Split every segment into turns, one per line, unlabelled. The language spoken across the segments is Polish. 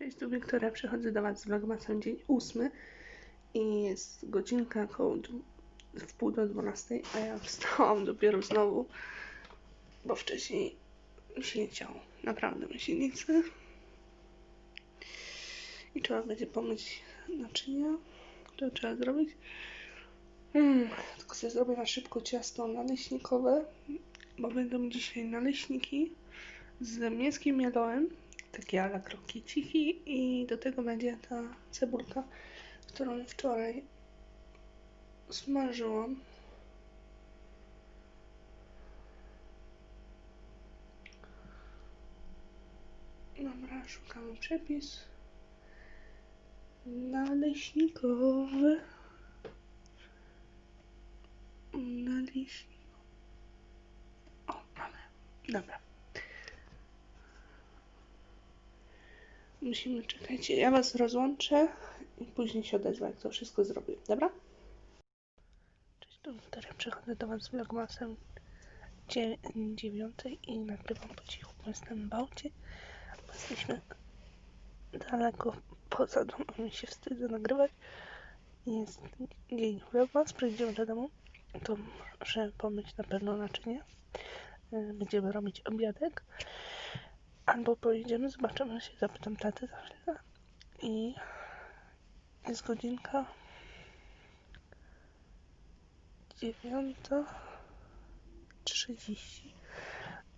Cześć, tu Wiktoria. Przychodzę do Was z vlogmasem dzień ósmy i jest godzinka około w pół do dwunastej, a ja wstałam dopiero znowu, bo wcześniej mi się nie chciało. Naprawdę mi się nie chce. I trzeba będzie pomyć naczynia. To trzeba zrobić. Mm, tylko sobie zrobię na szybko ciasto naleśnikowe, bo będą dzisiaj naleśniki z mięskim miodołem takie ala krokieciki i do tego będzie ta cebulka, którą wczoraj smażyłam. Dobra, szukamy przepis. Naleśnikowy. Naleśnikowy. O, mamy. Dobra. Musimy czekać. Ja was rozłączę i później się odezwę, jak to wszystko zrobię. Dobra? Cześć, tu Wiktoria. Przychodzę do was z vlogmasem dzie- dziewiątej i nagrywam po cichu, bo jestem w bałcie, jesteśmy daleko poza domem się wstydzę nagrywać. Jest dzień vlogmas, przyjdziemy do domu, to muszę pomyć na pewno naczynie. Y, Będziemy robić obiadek. Albo pojedziemy, zobaczymy się, zapytam taty za chwilę. I jest godzinka dziewiąta trzydzieści.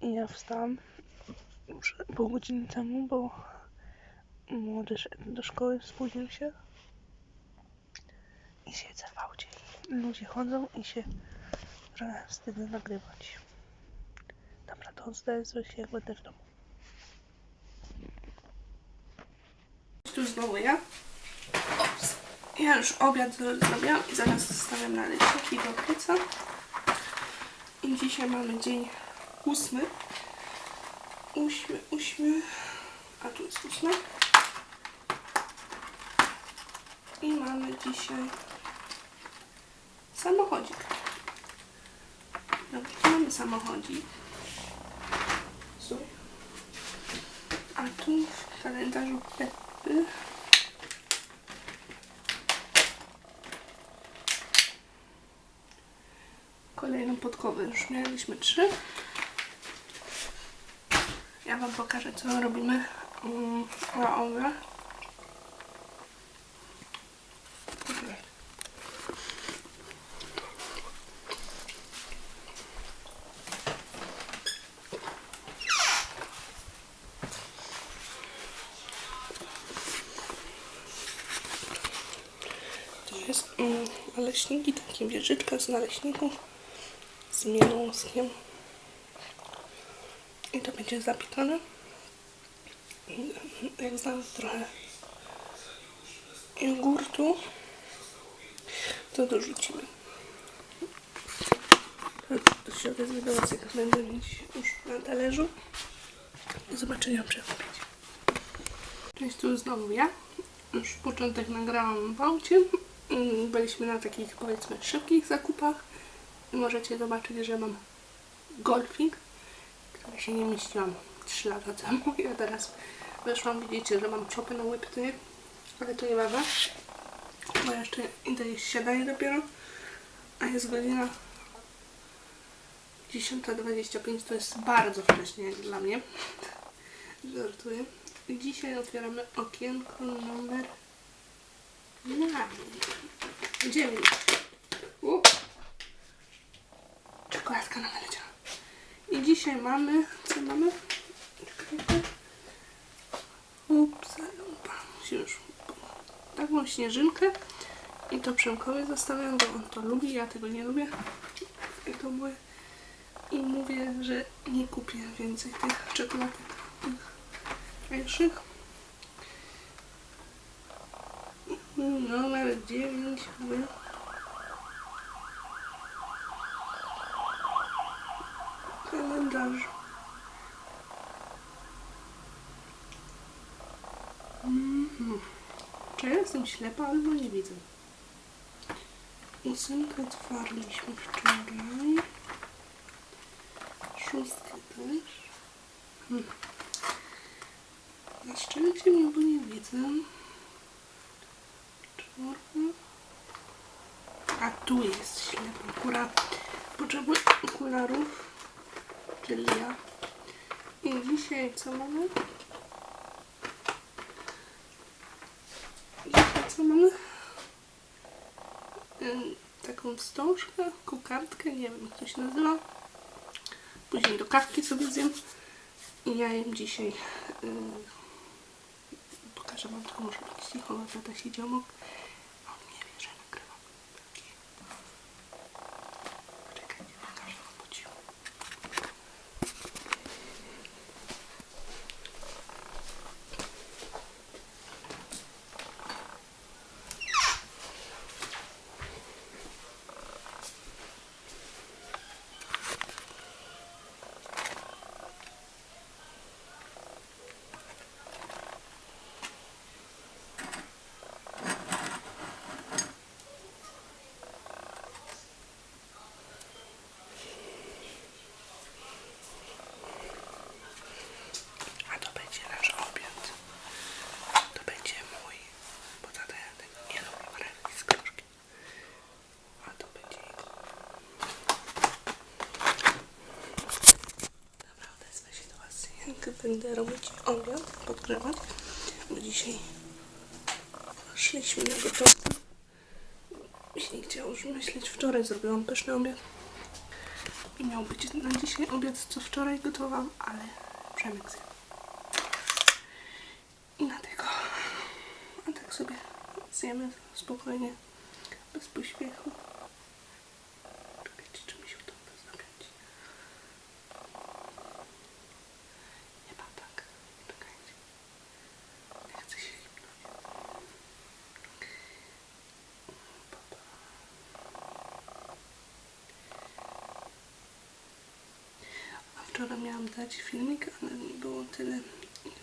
I ja wstałam już pół godziny temu, bo młody szedł do szkoły, spóźnił się. I siedzę w aucie. Ludzie chodzą i się trochę wstydzę nagrywać. Dobra, to zdaję się, jak będę w domu. Tu znowu ja. Ops. Ja już obiad zrobiłam i zaraz zostawiam na leśniki do pieca. I dzisiaj mamy dzień ósmy. Ósmy, ósmy. A tu jest ósmy. I mamy dzisiaj samochodzik. Dobra, tu mamy samochodzik. A tu w kalendarzu Peppy kolejną podkowę. Już mieliśmy trzy. Ja Wam pokażę, co robimy mm, na owe. To naleśniki, takie wieżyczka z naleśników z mięskiem. I to będzie zapikane. Jak znam trochę jogurtu, to dorzucimy. To- się odezwie do Was, jak będę mieć już na talerzu. Do zobaczenia przy. Cześć, tu znowu ja. Już początek nagrałam w aucie. Mm, Byliśmy na takich powiedzmy szybkich zakupach. I możecie zobaczyć, że mam golfik, który się nie mieściłam 3 lata temu. Ja teraz weszłam, widzicie, że mam czopy na łydce, ale to nie ważne, bo jeszcze idę jeść siadanie dopiero, a jest godzina 10.25, to jest bardzo wcześnie dla mnie. Żartuję. Dzisiaj otwieramy okienko numer 9. U. Czekoladka nam leciała. I dzisiaj mamy, co mamy? Czekajcie. Ups, już taką śnieżynkę i to Przemkowi zostawiam, bo on to lubi, ja tego nie lubię. I to i mówię, że nie kupię więcej tych czekoladek tych pierwszych. Numer 9 był kalendarzu. Mhm. Czy ja jestem ślepa, albo nie widzę? Ósemkę otwarliśmy wczoraj. Szóstkę też. Hmm. Zaszczelcie mnie, bo nie widzę. A tu jest ślepa kura. Potrzebuję okularów, czyli ja. I dzisiaj co mamy? Dzisiaj co mamy? Taką wstążkę, kokardkę, nie wiem jak to się nazywa. Później do kawki sobie zjem. I ja jem dzisiaj. Yy, pokażę wam tylko, muszę być cicho, bo tata siedzi obok. On nie wie, że nagrywam. Czekajcie, pokażę wam po cichu. A to będzie nasz obiad. To będzie mój, bo tata ja tego nie lubi marchewki z groszkiem. A to będzie jego. Dobra, odezwę się do Was. Jak będę robić obiad, podgrzewać, bo dzisiaj szliśmy na gotowce. Mi się nie chciało już myśleć. Wczoraj zrobiłam pyszny obiad. I miał być na dzisiaj obiad, co wczoraj gotowałam, ale Przemek zjadł. I dlatego. A tak sobie zjemy spokojnie, bez pośpiechu. Czekajcie, czy mi się to zakręci. Chyba tak. Czekajcie. Nie chcę się hipnować. A wczoraj miałam dać filmik, ale nie było tyle,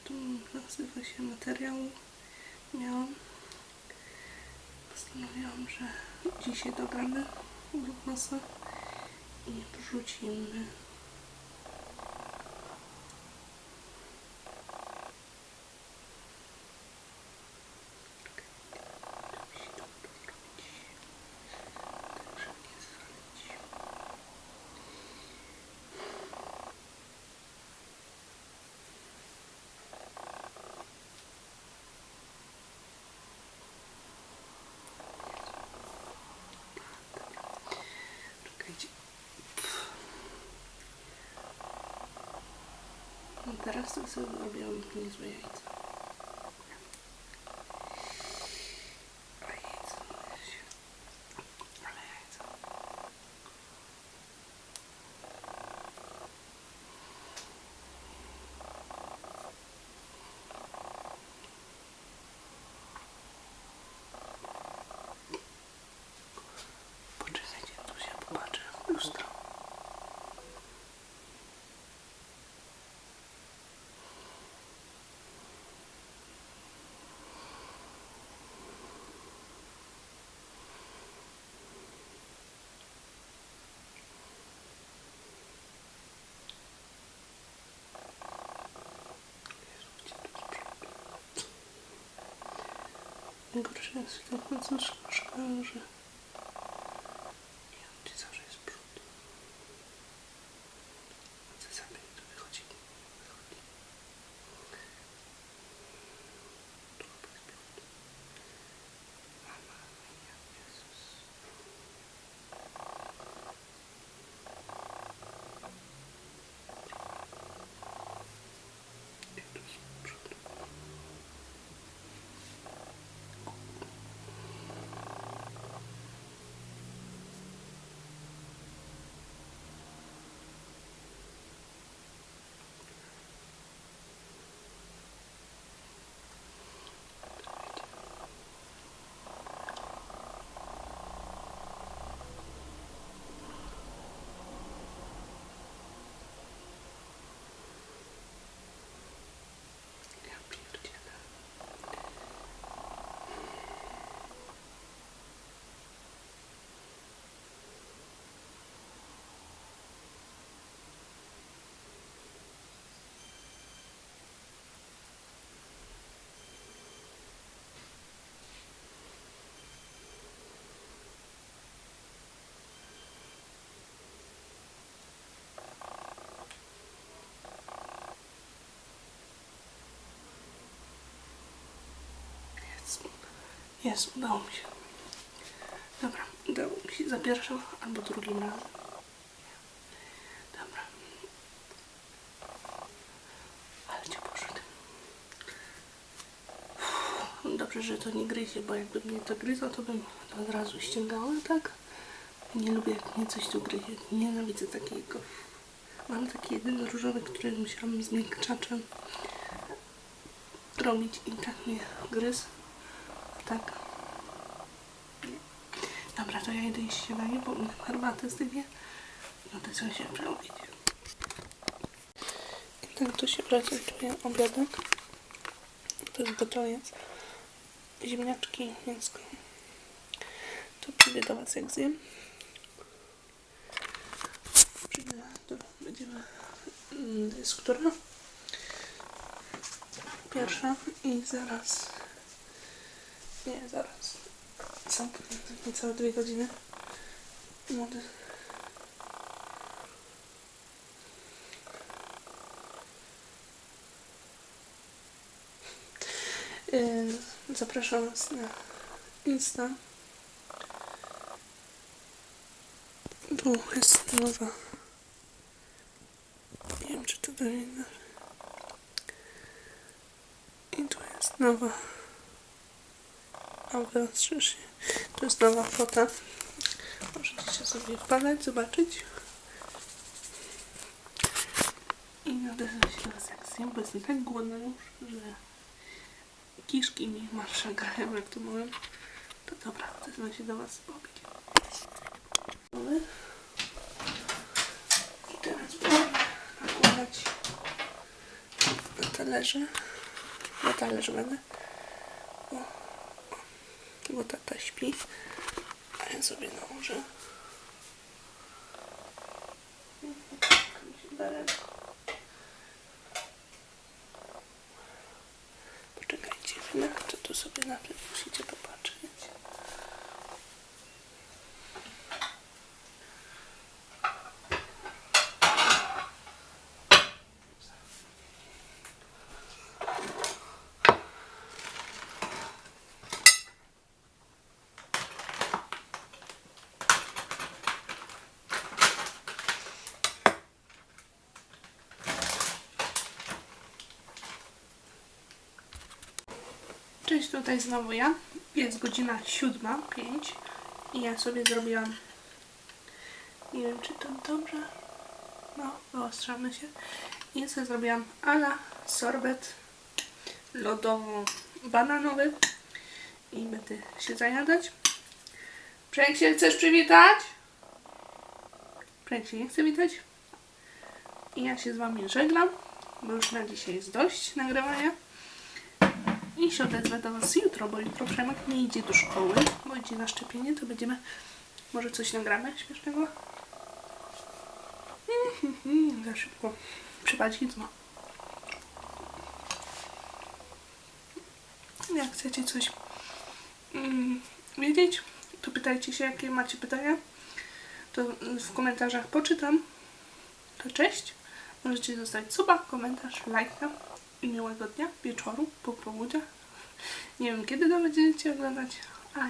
to nazywa się, materiału. Miałam. Postanowiłam, że dzisiaj dogramy vlogmasa i wrzucimy. No teraz to sobie zrobiłam niezłe jajca. A jajca, się. Ale jajca. Poczekajcie, tu się popatrzę w lustro. Najgorsze jest to francuska, Jest, udało mi się. Dobra, udało mi się za pierwszym albo drugim razem. Dobra. Ale cię poszedł. Dobrze, że to nie gryzie, bo jakby mnie to gryzło, to bym to od razu ściągała, tak? Nie lubię, jak mnie coś tu gryzie. Nienawidzę takiego. Mam taki jedyny różowy, który musiałam zmiękczaczem robić i tak mnie gryzł. Tak. Nie. Dobra, to ja idę iść śniadanie, bo mi herbatę zdymię. No to co się przerobić. I tak to się prezentuje obiadek. To jest gotowiec. Ziemniaczki, mięsko. To przyjdę do Was jak zjem. Przyjdę, to będziemy... To jest która? Pierwsza i zaraz... Nie, zaraz. Są niecałe dwie godziny. Młody. Yy, Zapraszam Was na Insta. Tu jest nowa. Nie wiem, czy to dalej. I tu jest nowa. A wyostrzysz się. To jest nowa fota. Możecie sobie wpadać, zobaczyć. I nadeszła się jak zjem, bo jestem tak głodna już, że kiszki mi marszają, jak to mówię. To dobra, wezmę się do Was. Dobra. I teraz będziemy nakładać na talerze. Na talerz będę. Bo tata śpi, a ja sobie nałożę. Poczekajcie chwilę, to tu sobie na tym musicie popatrzeć. Cześć, tutaj znowu ja. Jest godzina siódma, pięć i ja sobie zrobiłam nie wiem czy to dobrze. No, wyostrzamy się. I sobie zrobiłam ala sorbet lodowo-bananowy i będę się zajadać. Przemek się chcesz przywitać? Przemek się nie chce witać. I ja się z wami żegnam bo już na dzisiaj jest dość nagrywania i się odezwę do Was jutro, bo jutro Przemek nie idzie do szkoły, bo idzie na szczepienie, to będziemy, może coś nagramy śmiesznego? Za szybko przypadź ma. Jak chcecie coś mm, wiedzieć, to pytajcie się, jakie macie pytania. To w komentarzach poczytam. To cześć. Możecie zostawić suba, komentarz, lajka i miłego dnia, wieczoru, popołudnia. Nie wiem kiedy to będziecie oglądać, ale